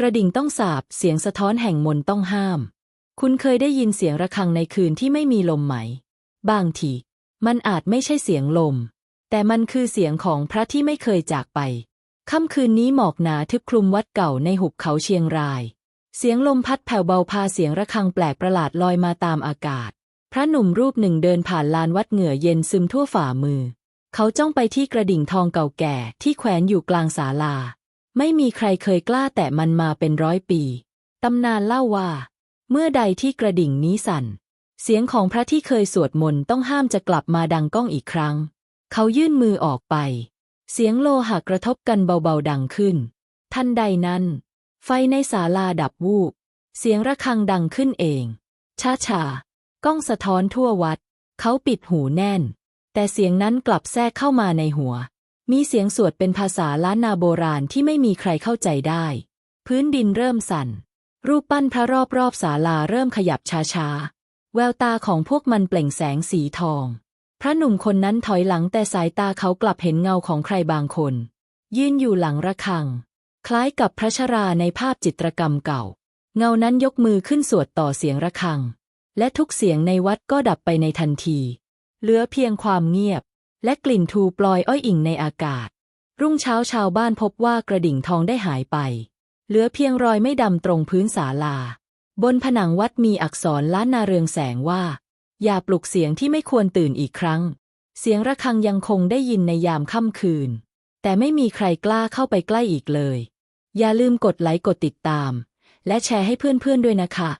กระดิ่งต้องสาบเสียงสะท้อนแห่งมนต์ต้องห้าม คุณเคยได้ยินเสียงระฆังในคืนที่ไม่มีลมไหม บางที มันอาจไม่ใช่เสียงลม แต่มันคือเสียงของพระที่ไม่เคยจากไป ค่ำคืนนี้หมอกหนาทึบคลุมวัดเก่าในหุบเขาเชียงราย เสียงลมพัดแผ่วเบาพาเสียงระฆังแปลกประหลาดลอยมาตามอากาศ พระหนุ่มรูปหนึ่งเดินผ่านลานวัดเหงื่อเย็นซึมทั่วฝ่ามือ เขาจ้องไปที่กระดิ่งทองเก่าแก่ที่แขวนอยู่กลางศาลา ไม่มีใครเคยกล้าแตะมันมาเป็นร้อยปี ตำนานเล่าว่า เมื่อใดที่กระดิ่งนี้สั่น เสียงของพระที่เคยสวดมนต์ต้องห้ามจะกลับมาดังก้องอีกครั้ง เขายื่นมือออกไป เสียงโลหะกระทบกันเบาๆดังขึ้น ทันใดนั้น ไฟในศาลาดับวูบ เสียงระฆังดังขึ้นเอง ช้าชาๆก้องสะท้อนทั่ววัด เขาปิดหูแน่น แต่เสียงนั้นกลับแทรกเข้ามาในหัว มีเสียงสวดเป็นภาษาล้านนาโบราณที่ไม่มีใครเข้าใจได้ พื้นดินเริ่มสั่น รูปปั้นพระรอบๆศาลาเริ่มขยับช้าๆ แววตาของพวกมันเปล่งแสงสีทอง พระหนุ่มคนนั้นถอยหลังแต่สายตาเขากลับเห็นเงาของใครบางคน ยืนอยู่หลังระฆัง คล้ายกับพระชราในภาพจิตรกรรมเก่า เงานั้นยกมือขึ้นสวดต่อเสียงระฆัง และทุกเสียงในวัดก็ดับไปในทันที เหลือเพียงความเงียบ และกลิ่นทูปลอยอ้อยอิ่งในอากาศ รุ่งเช้าชาวบ้านพบว่ากระดิ่งทองได้หายไป เหลือเพียงรอยไม่ดำตรงพื้นศาลา บนผนังวัดมีอักษรล้านนาเรืองแสงว่า อย่าปลุกเสียงที่ไม่ควรตื่นอีกครั้ง เสียงระฆังยังคงได้ยินในยามค่ำคืน แต่ไม่มีใครกล้าเข้าไปใกล้อีกเลย อย่าลืมกดไลค์กดติดตาม และแชร์ให้เพื่อนๆด้วยนะคะ